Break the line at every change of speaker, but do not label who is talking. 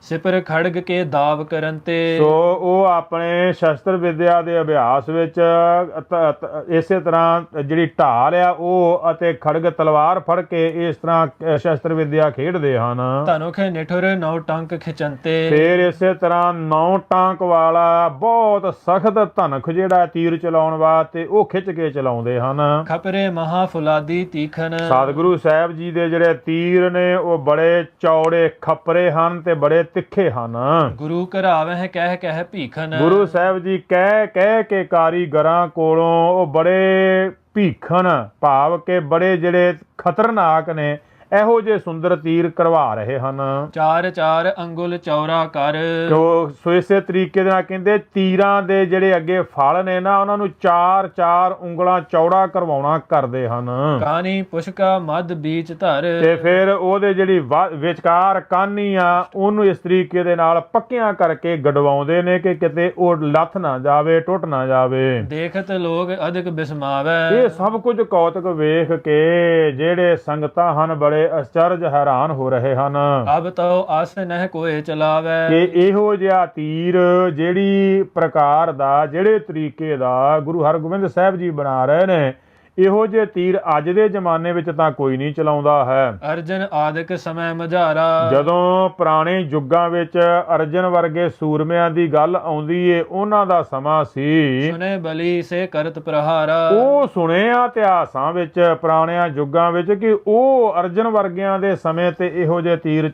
ਸਿਪਰ ਖੜਗ ਕੇ ਦਾਵ ਕਰਨ ਤੇ
ਸੋ ਉਹ ਆਪਣੇ ਸ਼ਸਤਰ ਵਿਦਿਆ ਦੇ ਅਭਿਆਸ ਵਿੱਚ ਇਸੇ ਤਰ੍ਹਾਂ ਜਿਹੜੀ ਢਾਲ ਆ ਉਹ ਅਤੇ ਖੜਗ ਤਲਵਾਰ ਫੜ ਕੇ ਇਸ ਤਰ੍ਹਾਂ ਸ਼ਸਤਰ ਵਿਦਿਆ ਖੇਡਦੇ ਹਨ।
ਧਨੁਖ ਨਿਠੁਰ ਨੌ ਟੰਕ ਖਿਚੰਤੇ।
ਫਿਰ ਇਸੇ ਤਰ੍ਹਾਂ ਨੌ ਟਾਂਕ ਵਾਲਾ ਬਹੁਤ ਸਖਤ ਧਨਖ ਜਿਹੜਾ ਤੀਰ ਚਲਾਉਣ ਵਾਸਤੇ ਉਹ ਖਿੱਚ ਕੇ ਚਲਾਉਂਦੇ ਹਨ।
ਖਪਰੇ ਮਹਾ ਫੁਲਾਦੀ ਤੀਖਨ
ਸਤਿਗੁਰੂ ਸਾਹਿਬ ਜੀ ਦੇ ਜਿਹੜੇ ਤੀਰ ਨੇ ਉਹ ਬੜੇ ਚੌੜੇ ਖੱਪਰੇ ਹਨ ਤੇ ਬੜੇ ਤਿੱਖੇ ਹਨ।
ਗੁਰੂ ਘਰਾਵਹਿ ਕਹਿ ਕਹਿ ਭੀਖਨ।
ਗੁਰੂ ਸਾਹਿਬ ਜੀ ਕਹਿ ਕਹਿ ਕੇ ਕਾਰੀਗਰਾਂ ਕੋਲੋਂ ਉਹ ਬੜੇ ਭੀਖਣ ਭਾਵ ਕਿ ਬੜੇ ਜਿਹੜੇ ਖਤਰਨਾਕ ਨੇ। ਇਹੋ ਜਿਹੇ ਸੁੰਦਰ ਤੀਰ ਕਰਵਾ ਰਹੇ ਹਨ।
ਚਾਰ ਚਾਰ ਅੰਗੁਲ ਚੌਰਾ ਕਰ।
ਤੋ ਸੋ ਇਸੇ ਤਰੀਕੇ ਦੇ ਨਾਲ ਕਹਿੰਦੇ ਤੀਰਾਂ ਦੇ ਜਿਹੜੇ ਅੱਗੇ ਫਲ ਨੇ ਨਾ ਉਹਨਾਂ ਨੂੰ ਚਾਰ ਚਾਰ ਉਂਗਲਾਂ ਚੌੜਾ ਕਰਵਾਉਣਾ ਕਰਦੇ ਹਨ।
ਕਾਨੀ ਪੁਸ਼ਕਾ ਮਦ ਬੀਚ ਧਰ।
ਤੇ ਫਿਰ ਉਹਦੇ ਜਿਹੜੀ ਵਿਚਕਾਰ ਕਾਨੀ ਆ ਉਹਨੂੰ ਇਸ ਤਰੀਕੇ ਦੇ ਨਾਲ ਪੱਕਿਆਂ ਕਰਕੇ ਗੜਵਾਉਂਦੇ ਨੇ ਕਿ ਕਿਤੇ ਉਹ ਲੱਥ ਨਾ ਜਾਵੇ ਟੁੱਟ ਨਾ ਜਾਵੇ।
ਦੇਖਤ ਲੋਗ ਅਧਿਕ ਬਿਸਮਾਵੈ।
ਇਹ ਸਭ ਕੁਝ ਕੌਤਕ ਵੇਖ ਕੇ ਜਿਹੜੇ ਸੰਗਤਾਂ ਹਨ ਬੜੇ ਅਚਰਜ ਹੈਰਾਨ ਹੋ ਰਹੇ ਹਨ।
ਅਬ ਤੋ ਆਸ ਨਹਿ ਕੋਏ ਚਲਾਵੈ।
ਕਿ ਇਹੋ ਜਿਹਾ ਤੀਰ ਜਿਹੜੀ ਪ੍ਰਕਾਰ ਦਾ ਜਿਹੜੇ ਤਰੀਕੇ ਦਾ ਗੁਰੂ ਹਰਗੋਬਿੰਦ ਸਾਹਿਬ ਜੀ ਬਣਾ ਰਹੇ ਨੇ ਇਹੋ ਜਿਹੇ ਤੀਰ ਅੱਜ ਦੇ ਜ਼ਮਾਨੇ ਵਿੱਚ ਤਾਂ ਕੋਈ ਨਹੀਂ ਚਲਾਉਂਦਾ ਹੈ।
ਅਰਜਨ ਆਦਿਕ ਸਮੈ ਮਝਾਰਾ
ਜਦੋਂ ਪੁਰਾਣੇ ਯੁੱਗਾਂ ਵਿੱਚ ਅਰਜਨ ਵਰਗੇ ਸੂਰਮਿਆਂ ਦੀ ਗੱਲ ਆਉਂਦੀ ਏ ਉਹਨਾਂ ਦਾ ਸਮਾਂ ਸੀ।
ਸੁਨੇ ਬਲੀ ਸੇ ਕਰਤ ਪ੍ਰਹਾਰਾ।
ਉਹ ਸੁਣਿਆ ਇਤਿਹਾਸਾਂ ਵਿੱਚ ਪੁਰਾਣਿਆਂ ਯੁੱਗਾਂ ਵਿੱਚ ਕਿ ਉਹ ਅਰਜਨ ਵਰਗਿਆਂ ਦੇ ਸਮੇਂ ਤੇ ਇਹੋ ਜਿਹੇ ਤੀਰ